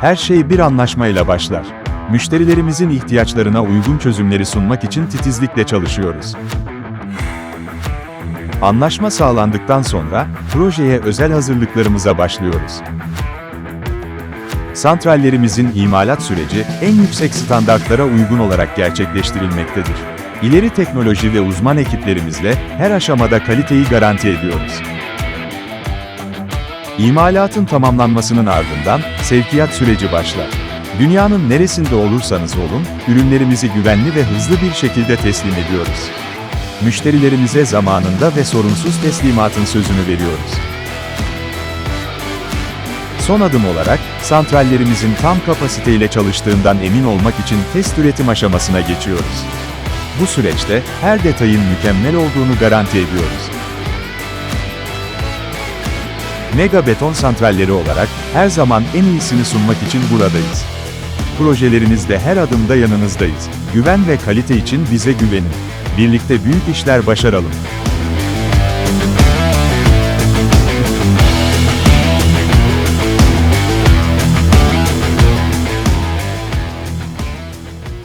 Her şey bir anlaşmayla başlar. Müşterilerimizin ihtiyaçlarına uygun çözümleri sunmak için titizlikle çalışıyoruz. Anlaşma sağlandıktan sonra, projeye özel hazırlıklarımıza başlıyoruz. Santrallerimizin imalat süreci, en yüksek standartlara uygun olarak gerçekleştirilmektedir. İleri teknoloji ve uzman ekiplerimizle her aşamada kaliteyi garanti ediyoruz. İmalatın tamamlanmasının ardından sevkiyat süreci başlar. Dünyanın neresinde olursanız olun, ürünlerimizi güvenli ve hızlı bir şekilde teslim ediyoruz. Müşterilerimize zamanında ve sorunsuz teslimatın sözünü veriyoruz. Son adım olarak, santrallerimizin tam kapasiteyle çalıştığından emin olmak için test üretim aşamasına geçiyoruz. Bu süreçte her detayın mükemmel olduğunu garanti ediyoruz. Mega beton santralleri olarak her zaman en iyisini sunmak için buradayız. Projelerinizde her adımda yanınızdayız. Güven ve kalite için bize güvenin. Birlikte büyük işler başaralım.